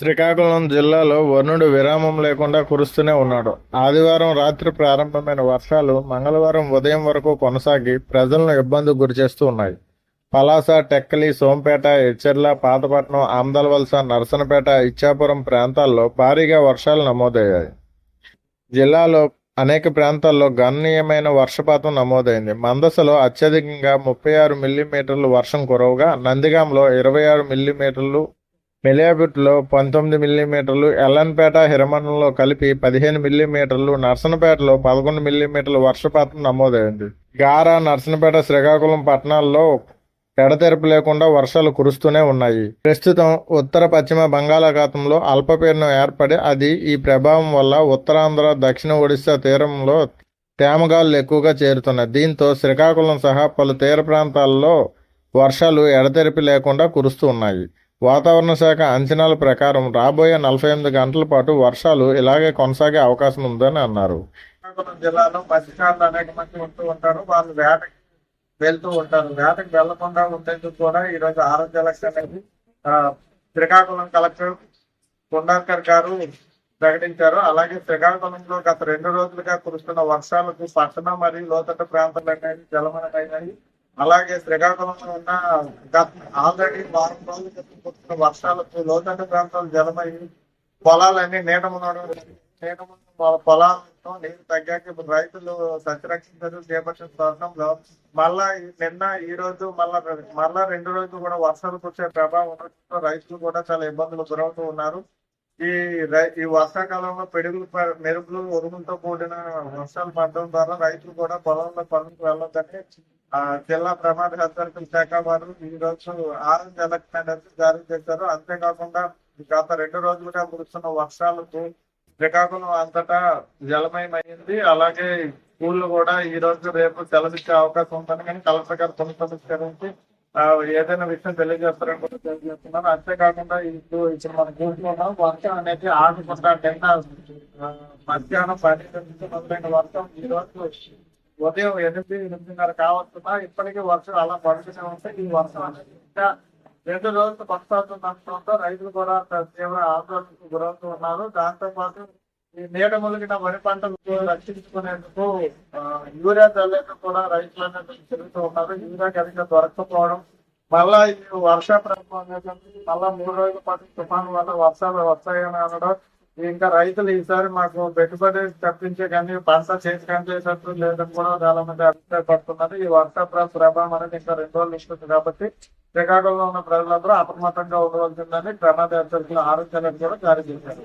శ్రీకాకుళం జిల్లాలో వరుణుడు విరామం లేకుండా కురుస్తూనే ఉన్నాడు. ఆదివారం రాత్రి ప్రారంభమైన వర్షాలు మంగళవారం ఉదయం వరకు కొనసాగి ప్రజలను ఇబ్బందికి గురిచేస్తూ ఉన్నాయి. పలాస టెక్కలి సోంపేట ఎచ్చెర్ల పాతపట్నం ఆమ్దలవలస నరసనపేట ఇచ్చాపురం ప్రాంతాల్లో భారీగా వర్షాలు నమోదయ్యాయి. జిల్లాలో అనేక ప్రాంతాల్లో గణనీయమైన వర్షపాతం నమోదైంది. మందసలో అత్యధికంగా ముప్పై ఆరు మిల్లీమీటర్లు వర్షం కురవగా నందిగాంలో ఇరవై ఆరు మిల్లీమీటర్లు మెలియాబుట్లో పంతొమ్మిది మిల్లీమీటర్లు ఎల్లన్పేట హిరమణంలో కలిపి పదిహేను మిల్లీమీటర్లు నర్సనపేటలో పదకొండు మిల్లీమీటర్లు వర్షపాతం నమోదైంది. గారా నర్సనపేట శ్రీకాకుళం పట్టణాల్లో ఎడతెరపు లేకుండా వర్షాలు కురుస్తూనే ఉన్నాయి. ప్రస్తుతం ఉత్తర పశ్చిమ బంగాళాఖాతంలో అల్పపీడనం ఏర్పడి అది ఈ ప్రభావం వల్ల ఉత్తరాంధ్ర దక్షిణ ఒడిశా తీరంలో తేమగాలు ఎక్కువగా చేరుతున్నాయి. దీంతో శ్రీకాకుళం సహా పలు తీర ప్రాంతాల్లో వర్షాలు ఎడతెరిపి లేకుండా కురుస్తూ ఉన్నాయి. వాతావరణ శాఖ అంచనాల ప్రకారం రాబోయే నలభై ఎనిమిది గంటల పాటు వర్షాలు ఇలాగే కొనసాగే అవకాశం ఉందని అన్నారు. శ్రీకాకుళం జిల్లాలో మత్స్యకారులు అనేక మంది ఉంటూ ఉంటారు. వాళ్ళు వేటకి వెళ్తూ ఉంటారు. వేటకి వెళ్ళకుండా ఉండేందుకు కూడా ఈ రోజు ఆరోగ్య లక్ష్యం అనేది ఆ, శ్రీకాకుళం కలెక్టర్ కొండార్కర్ గారు ప్రకటించారు. అలాగే శ్రీకాకుళంలో గత రెండు రోజులుగా కురుస్తున్న వర్షాలకు పట్టణ మరియు లోతట్టు ప్రాంతాలు అనేవి జలమనమైనాయి అలాగే శ్రీకాకుళంలో ఉన్న గత ఆల్రెడీ వారం రోజుల క్రితం వర్షాలకు లోతట్టు ప్రాంతాలు జలమై పొలాలన్నీ నీట మునగడం నీట పొలాలతో నీరు తగ్గాక ఇప్పుడు రైతులు సత్యరక్షణ చర్యలు చేపట్టిన తరుణంలో మళ్ళా నిన్న ఈ రోజు మళ్ళా మళ్ళా రెండు రోజులు కూడా వర్షాలు కురిసే ప్రభావం రైతులు కూడా చాలా ఇబ్బందులు గురవుతూ ఉన్నారు. ఈ రై- ఈ వర్షాకాలంలో పెడుగులు మెరుపులు ఉరుములతో కూడిన వర్షాలు పడడం ద్వారా రైతులు కూడా పొలంలో పనులకు వెళ్ళొద్దని ఆ జిల్లా ప్రమాద హెచ్చరికల శాఖ వారు ఈ రోజు ఆరెంజ్ అలర్ట్ అనేది జారీ చేశారు. అంతేకాకుండా గత రెండు రోజులుగా కురుస్తున్న వర్షాలకు శ్రీకాకుళం అంతటా జలమయమైంది. అలాగే స్కూళ్ళు కూడా ఈ రోజు రేపు సెలవిచ్చే అవకాశం ఉందని కానీ కలెక్టర్ గారు పునఃసమీకరించి ఏదైనా విషయం తెలియజేస్తారని కూడా అంతేకాకుండా ఇప్పుడు ఇప్పుడు మనం చూస్తున్నాం వర్షం అనేది ఆగకుండా నిన్న మధ్యాహ్నం పన్నెండు నుంచి మొదలైన వర్షం ఈ రోజు ఉదయం ఎనిమిది ఎనిమిదిన్నర కావస్తున్నా ఇప్పటికీ వర్షం అలా పడుతూనే ఉంటే ఈ వర్షం అనేది ఇంకా రెండు రోజులు కొనసాగుతుండటంతో రైతులు కూడా తీవ్ర ఆందోళనకు గురవుతూ ఉన్నారు. దాంతో పాటు ఈ నీట వరి పంట రక్షించుకునేందుకు యూరియా చల్లేందుకు కూడా రైతులు అనేది తిరుగుతూ ఉన్నారు యూరియా కనుక దొరకకపోవడం మళ్ళా ఈ వర్ష ప్రభావం మళ్ళా మూడు రోజుల పాటు తుఫాను వల్ల వర్షాలు వస్తాయని అనడం ఇంకా రైతులు ఈసారి మాకు పెట్టుబడి తప్పించే కానీ పంట చేతి చేసేటట్టు లేదని కూడా చాలా మంది అభిప్రాయపడుతున్నారు. ఈ వర్ష ప్రభావం అనేది ఇంకా రెండు రోజులు ఇస్తుంది కాబట్టి శ్రీకాకుళంలో ఉన్న ప్రజలందరూ అప్రమత్తంగా ఉండవలసిందని ప్రమాద హెచ్చరికలు ఆరోగ్యాలకు కూడా జారీ చేశారు.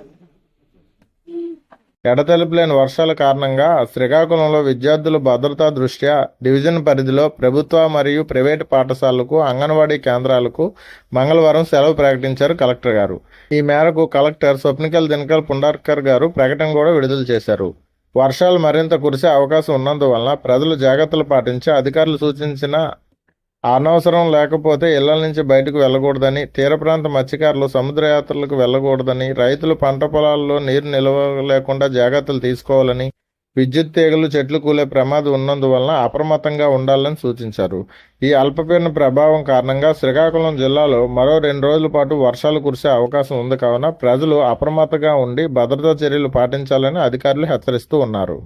ఎడతెలుపు లేని వర్షాల కారణంగా శ్రీకాకుళంలో విద్యార్థుల భద్రతా దృష్ట్యా డివిజన్ పరిధిలో ప్రభుత్వ మరియు ప్రైవేటు పాఠశాలలకు అంగన్వాడీ కేంద్రాలకు మంగళవారం సెలవు ప్రకటించారు కలెక్టర్ గారు. ఈ మేరకు కలెక్టర్ స్వప్నికల్ దినకల్ పుండార్కర్ గారు ప్రకటన కూడా విడుదల చేశారు. వర్షాలు మరింత కురిసే అవకాశం ఉన్నందువలన ప్రజలు జాగ్రత్తలు పాటించి అధికారులు సూచించిన అనవసరం లేకపోతే ఇళ్ళ నుంచి బయటకు వెళ్ళకూడదని తీర ప్రాంత మత్స్యకారులు సముద్రయాత్రలకు వెళ్ళకూడదని రైతులు పంట పొలాల్లో నీరు నిల్వ లేకుండా జాగ్రత్తలు తీసుకోవాలని విద్యుత్ తీగలు చెట్లు కూలే ప్రమాదం ఉన్నందువలన అప్రమత్తంగా ఉండాలని సూచించారు. ఈ అల్పపీడన ప్రభావం కారణంగా శ్రీకాకుళం జిల్లాలో మరో రెండు రోజుల పాటు వర్షాలు కురిసే అవకాశం ఉంది. కావున ప్రజలు అప్రమత్తంగా ఉండి భద్రతా చర్యలు పాటించాలని అధికారులు హెచ్చరిస్తూ ఉన్నారు.